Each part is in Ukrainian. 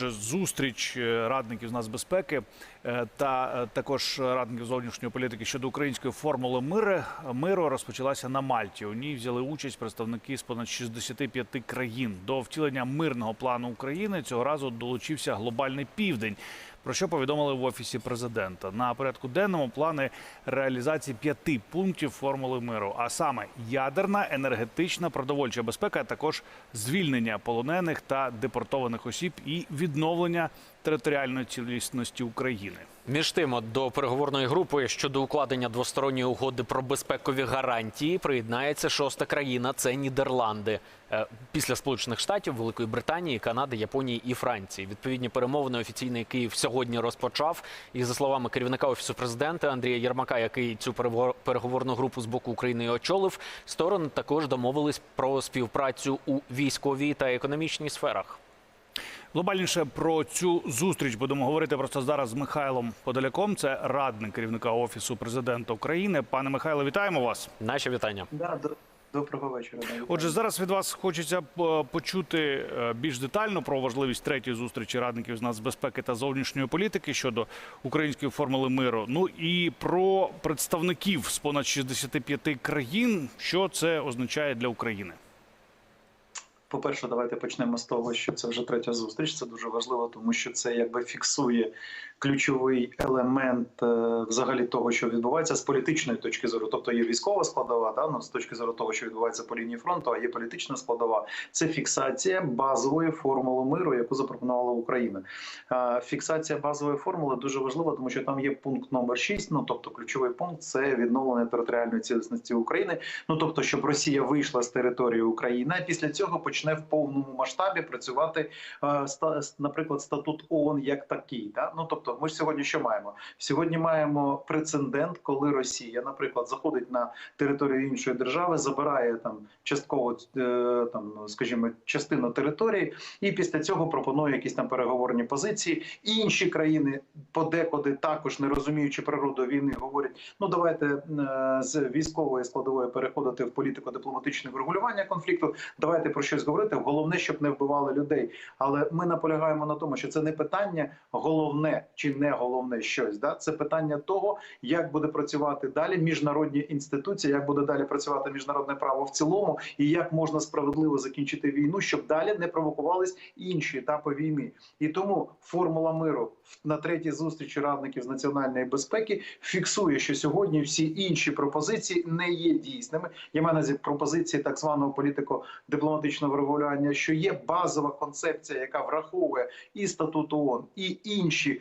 Зустріч е, радників з нацбезпеки е, та е, також радників зовнішньої політики щодо української формули миру, миру розпочалася на Мальті. У ній взяли участь представники з понад 65 країн. До втілення мирного плану України цього разу долучився глобальний південь. Про що повідомили в офісі президента? На порядку денному плани реалізації п'яти пунктів формули миру, а саме ядерна, енергетична, продовольча безпека, а також звільнення полонених та депортованих осіб і відновлення територіальної цілісності України. Між тим, до переговорної групи щодо укладення двосторонньої угоди про безпекові гарантії приєднається шоста країна це Нідерланди. Е, Після Сполучених Штатів, Великої Британії, Канади, Японії і Франції. Відповідні перемовини офіційний Київ сьогодні розпочав. І за словами керівника офісу президента Андрія Єрмака, який цю переговорну групу з боку України очолив, сторони також домовились про співпрацю у військовій та економічній сферах. Глобальніше про цю зустріч будемо говорити просто зараз з Михайлом Подоляком. Це радник керівника офісу президента України. Пане Михайло, вітаємо вас. Наші вітання. Да, доброго вечора. Отже, зараз від вас хочеться е, почути е, більш детально про важливість третьої зустрічі радників з нацбезпеки та зовнішньої політики щодо української формули миру. Ну і про представників з понад 65 країн, що це означає для України. По-перше, давайте почнемо з того, що це вже третя зустріч. Це дуже важливо, тому що це якби фіксує ключовий елемент е, взагалі того, що відбувається з політичної точки зору. Тобто є військова складова, да, ну, з точки зору того, що відбувається по лінії фронту, а є політична складова. Це фіксація базової формули миру, яку запропонувала Україна. Е, Фіксація базової формули дуже важлива, тому що там є пункт номер 6, Ну тобто, ключовий пункт це відновлення територіальної цілісності України. Ну тобто, щоб Росія вийшла з території України, а після цього почне в повному масштабі працювати, е, наприклад, статут ООН як такий. Да? Ну тобто, ми ж сьогодні що маємо? Сьогодні маємо прецедент, коли Росія, наприклад, заходить на територію іншої держави, забирає там частково е, там, скажімо, частину території, і після цього пропонує якісь там переговорні позиції. Інші країни подекуди також не розуміючи природу війни, говорять: ну давайте е, з військової складової переходити в політико-дипломатичне врегулювання конфлікту. Давайте про щось говорити. Головне, щоб не вбивали людей. Але ми наполягаємо на тому, що це не питання головне чи не головне щось. Да? Це питання того, як буде працювати далі міжнародні інституції, як буде далі працювати міжнародне право в цілому, і як можна справедливо закінчити війну, щоб далі не провокувались інші етапи війни. І тому формула миру на третій зустрічі радників з національної безпеки фіксує, що сьогодні всі інші пропозиції не є дійсними. Маю на увазі пропозиції так званого політико-дипломатичного врегулювання, що є базова концепція, яка враховує і статут ООН, і інші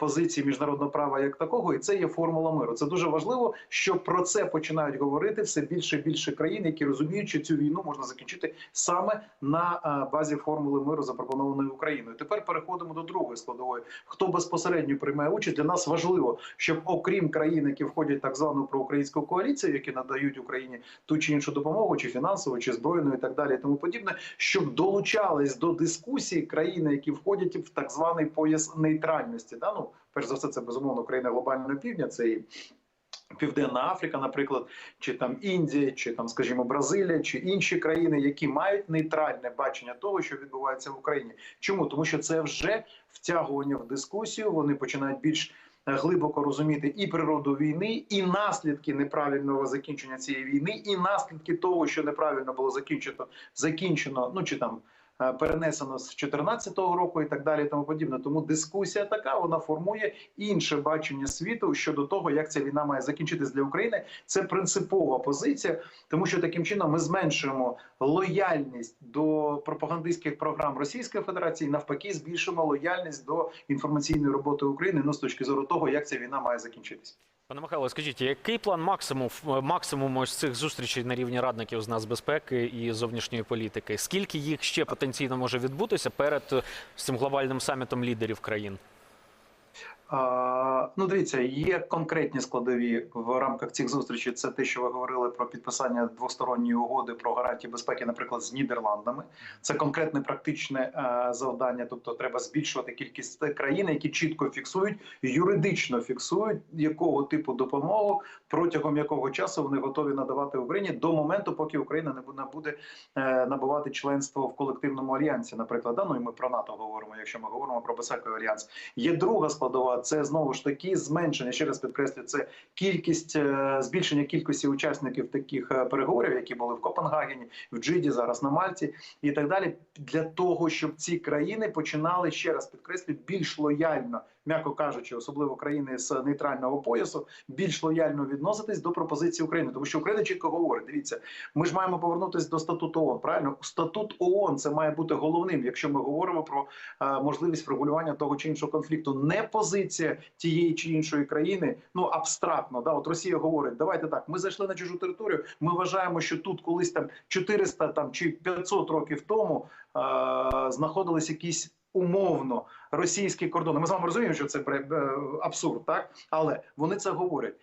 позиції міжнародного права як такого, і це є формула миру. Це дуже важливо, що про це починають говорити все більше і більше країн, які розуміють, що цю війну можна закінчити саме на е, базі формули миру, запропонованої Україною. Тепер переходимо до другої складової. Хто безпосередньо приймає участь для нас важливо, щоб окрім країн, які входять в так звану проукраїнську коаліцію, які надають Україні ту чи іншу допомогу, чи фінансову, чи збройну, і так далі, і тому подібне, щоб долучались до дискусії країни, які входять в так званий пояс нейтральності. Да? Ну, перш за все, це безумовно країни глобального півдня. Це і Південна Африка, наприклад, чи там Індія, чи там, скажімо, Бразилія, чи інші країни, які мають нейтральне бачення того, що відбувається в Україні. Чому? Тому що це вже втягування в дискусію. Вони починають більш е, глибоко розуміти і природу війни, і наслідки неправильного закінчення цієї війни, і наслідки того, що неправильно було закінчено, закінчено, ну чи там. Е, Перенесено з 2014 року і так далі, і тому подібне. Тому дискусія така вона формує інше бачення світу щодо того, як ця війна має закінчитись для України. Це принципова позиція, тому що таким чином ми зменшуємо лояльність до пропагандистських програм Російської Федерації, навпаки, збільшуємо лояльність до інформаційної роботи України ну, з точки зору того, як ця війна має закінчитись. Пане Михайло, скажіть, який план максимум максимум ось цих зустрічей на рівні радників з нацбезпеки і зовнішньої політики? Скільки їх ще потенційно може відбутися перед е, цим глобальним самітом лідерів країн? Ну, дивіться, є конкретні складові в рамках цих зустрічей. Це те, що ви говорили про підписання двосторонньої угоди про гарантії безпеки, наприклад, з Нідерландами. Це конкретне практичне е, завдання. Тобто, треба збільшувати кількість країн, які чітко фіксують, юридично фіксують, якого типу допомогу протягом якого часу вони готові надавати Україні до моменту, поки Україна не буде, буде е, набувати членство в колективному альянсі. Наприклад, да? ну і ми про НАТО говоримо, якщо ми говоримо про безпековий альянс. Є друга складова, це знову ж таки зменшення. Ще раз підкреслю, це кількість е, збільшення кількості учасників таких е, переговорів, які були в Копенгагені, в Джиді, зараз на Мальті і так далі, для того, щоб ці країни починали ще раз підкреслю більш лояльно, м'яко кажучи, особливо країни з нейтрального поясу, більш лояльно відноситись до пропозиції України, тому що Україна чітко говорить: дивіться, ми ж маємо повернутися до статуту ООН. Правильно, статут ООН це має бути головним, якщо ми говоримо про е, можливість врегулювання того чи іншого конфлікту, не позиція тієї чи іншої країни, ну абстрактно. Да, от Росія говорить, давайте так. Ми зайшли на чужу територію. Ми вважаємо, що тут колись там 400 там чи 500 років тому е, знаходились якісь. Умовно російські кордони. Ми з вами розуміємо, що це е, абсурд, так але вони це говорять.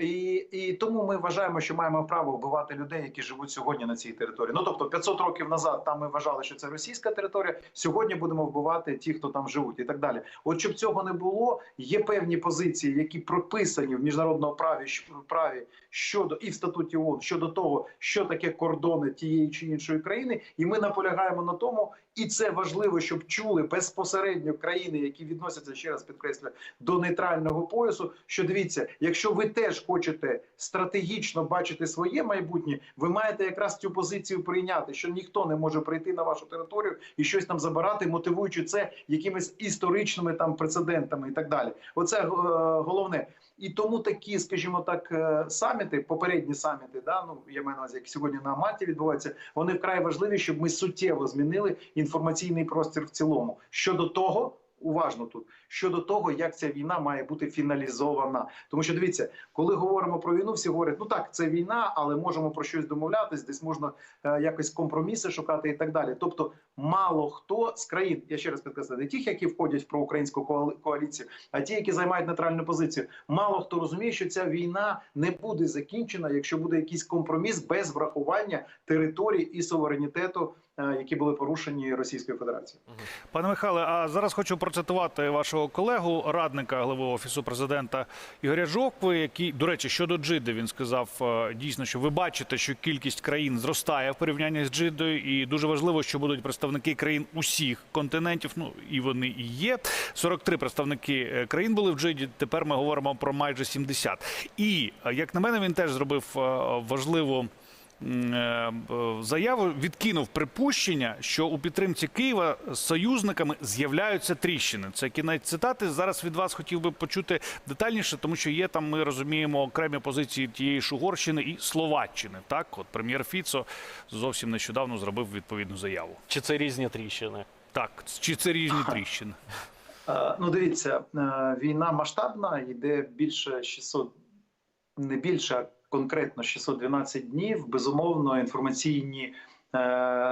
І, і тому ми вважаємо, що маємо право вбивати людей, які живуть сьогодні на цій території. Ну тобто 500 років назад там ми вважали, що це російська територія. Сьогодні будемо вбивати ті, хто там живуть, і так далі. От щоб цього не було, є певні позиції, які прописані в міжнародному праві праві щодо і в статуті ООН щодо того, що таке кордони тієї чи іншої країни, і ми наполягаємо на тому, і це важливо, щоб чули безпосередньо країни, які відносяться ще раз підкреслю до нейтрального поясу. Що дивіться, якщо ви теж хочете стратегічно бачити своє майбутнє, ви маєте якраз цю позицію прийняти, що ніхто не може прийти на вашу територію і щось там забирати, мотивуючи це якимись історичними там прецедентами і так далі. Оце е, головне. І тому такі, скажімо так, е, саміти, попередні саміти, да ну я маю на увазі, які сьогодні на Мальті відбуваються, вони вкрай важливі, щоб ми суттєво змінили інформаційний простір в цілому щодо того. Уважно тут щодо того, як ця війна має бути фіналізована, тому що дивіться, коли говоримо про війну, всі говорять: ну так, це війна, але можемо про щось домовлятись, десь можна е, якось компроміси шукати і так далі. Тобто, мало хто з країн, я ще раз підкреслю, не тих, які входять в проукраїнську коаліцію, а ті, які займають нейтральну позицію. Мало хто розуміє, що ця війна не буде закінчена, якщо буде якийсь компроміс без врахування територій і суверенітету, які були порушені Російською Федерацією. Пане Михайле, а зараз хочу процитувати вашого колегу, радника голови офісу президента Ігоря Жокви, який, до речі, щодо Джиди, він сказав е, дійсно, що ви бачите, що кількість країн зростає в порівнянні з Джидою, і дуже важливо, що будуть представники країн усіх континентів. Ну і вони і є. 43 представники е, країн були в Джиді. Тепер ми говоримо про майже 70. І е, як на мене, він теж зробив е, важливу. Е, заяву відкинув припущення, що у підтримці Києва з союзниками з'являються тріщини. Це кінець цитати. Зараз від вас хотів би почути детальніше, тому що є там, ми розуміємо, окремі позиції тієї ж Угорщини і Словаччини. Так, от прем'єр Фіцо зовсім нещодавно зробив відповідну заяву. Чи це різні тріщини? Так, чи це різні тріщини? Е, Ну, дивіться, е, війна масштабна, йде більше 600, не більше, а конкретно 612 днів. Безумовно, інформаційні,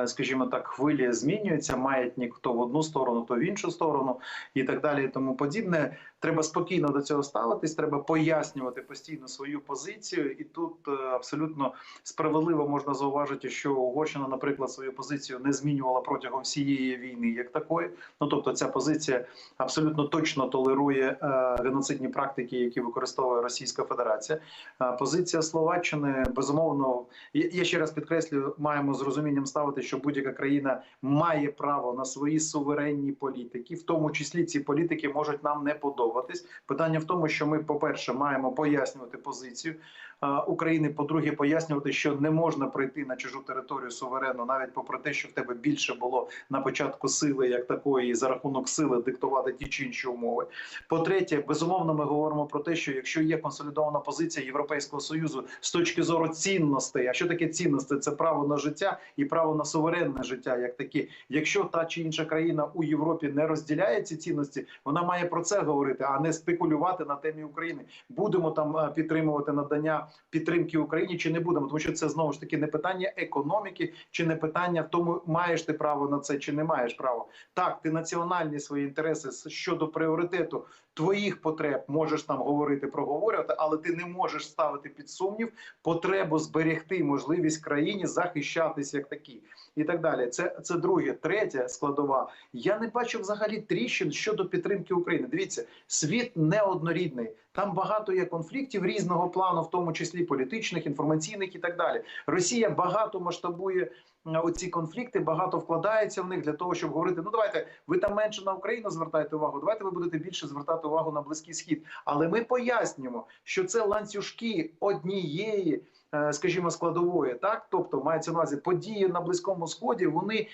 скажімо так, хвилі змінюються. Маятник то в одну сторону, то в іншу сторону, і так далі, і тому подібне. Треба спокійно до цього ставитись. Треба пояснювати постійно свою позицію, і тут е, абсолютно справедливо можна зауважити, що Угорщина, наприклад, свою позицію не змінювала протягом всієї війни, як такої. Ну тобто, ця позиція абсолютно точно толерує е, геноцидні практики, які використовує Російська Федерація. Е, позиція Словаччини безумовно. Я, ще раз підкреслюю, маємо з розумінням ставити, що будь-яка країна має право на свої суверенні політики, в тому числі ці політики можуть нам не подобатись. Питання в тому, що ми, по-перше, маємо пояснювати позицію е, України. По-друге, пояснювати, що не можна прийти на чужу територію суверенно, навіть попри те, що в тебе більше було на початку сили, як такої, за рахунок сили диктувати ті чи інші умови. По-третє, безумовно, ми говоримо про те, що якщо є консолідована позиція Європейського союзу з точки зору цінностей, а що таке цінності? Це право на життя і право на суверенне життя, як такі. Якщо та чи інша країна у Європі не розділяє ці цінності, вона має про це говорити, а не спекулювати на темі України. Будемо там е, підтримувати надання підтримки Україні чи не будемо, тому що це знову ж таки не питання економіки, чи не питання в тому, маєш ти право на це чи не маєш право. Так, ти національні свої інтереси щодо пріоритету твоїх потреб можеш там говорити, проговорювати, але ти не можеш ставити під сумнів потребу зберегти можливість країні захищатись як такі, і так далі. Це це друге, третя складова. Я не бачу взагалі тріщин щодо підтримки України. Дивіться, світ неоднорідний. Там багато є конфліктів різного плану, в тому числі політичних, інформаційних і так далі. Росія багато масштабує оці конфлікти, багато вкладається в них для того, щоб говорити: ну давайте ви там менше на Україну звертаєте увагу. Давайте ви будете більше звертати увагу на близький схід. Але ми пояснюємо, що це ланцюжки однієї, е, скажімо, складової, так тобто мається на увазі події на близькому сході. Вони,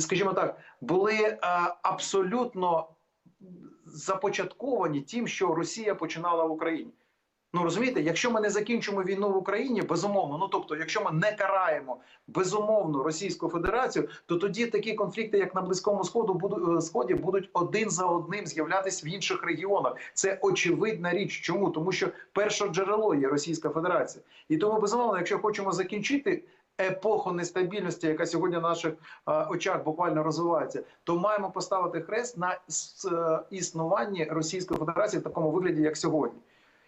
скажімо так, були е, абсолютно започатковані тим, що Росія починала в Україні. Ну розумієте, якщо ми не закінчимо війну в Україні, безумовно, ну тобто, якщо ми не караємо безумовно Російську Федерацію, то тоді такі конфлікти, як на близькому сходу, буду, е, сході, будуть один за одним з'являтися в інших регіонах. Це очевидна річ. Чому тому, що перше джерело є Російська Федерація, і тому безумовно, якщо хочемо закінчити. Епоху нестабільності, яка сьогодні на наших е, очах буквально розвивається, то маємо поставити хрест на е, існуванні Російської Федерації в такому вигляді, як сьогодні.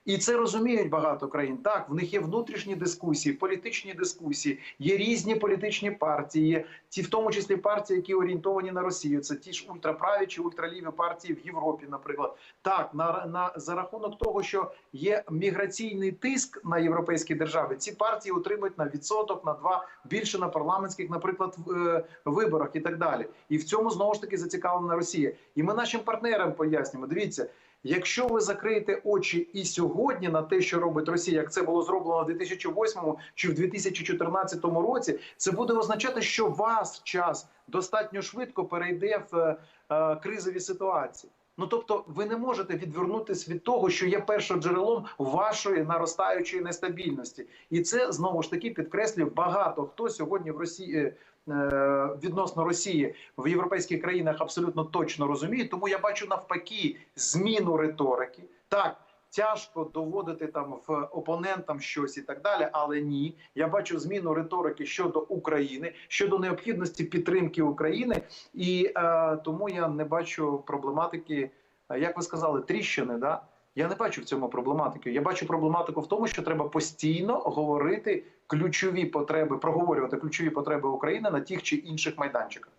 І це розуміють багато країн. Так, в них є внутрішні дискусії, політичні дискусії, є різні політичні партії, ті, в тому числі партії, які орієнтовані на Росію. Це ті ж ультраправі чи ультраліві партії в Європі, наприклад. Так, на, на за рахунок того, що є міграційний тиск на європейські держави, ці партії отримують на відсоток, на два більше на парламентських, наприклад, е, виборах і так далі. І в цьому знову ж таки зацікавлена Росія. І ми нашим партнерам пояснюємо. Дивіться. Якщо ви закриєте очі і сьогодні на те, що робить Росія, як це було зроблено в 2008 чи в 2014 році, це буде означати, що ваш час достатньо швидко перейде в е, е, кризові ситуації. Ну тобто, ви не можете відвернутися від того, що є першоджерелом вашої наростаючої нестабільності, і це знову ж таки підкреслює багато хто сьогодні в Росії. е, Відносно Росії в європейських країнах абсолютно точно розуміють, тому я бачу навпаки зміну риторики. Так тяжко доводити там в опонентам щось і так далі, але ні, я бачу зміну риторики щодо України, щодо необхідності підтримки України, і е, тому я не бачу проблематики, е, як ви сказали, тріщини. Да? Я не бачу в цьому проблематики. Я бачу проблематику в тому, що треба постійно говорити ключові потреби, проговорювати ключові потреби України на тих чи інших майданчиках.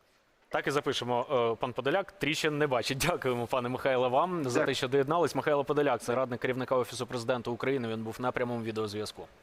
Так і запишемо. Е, Пан Подоляк тріщин не бачить. Дякуємо, пане Михайло, вам за те, що доєднались. Михайло Подоляк, це радник керівника офісу президента України. Він був на прямому відеозв'язку.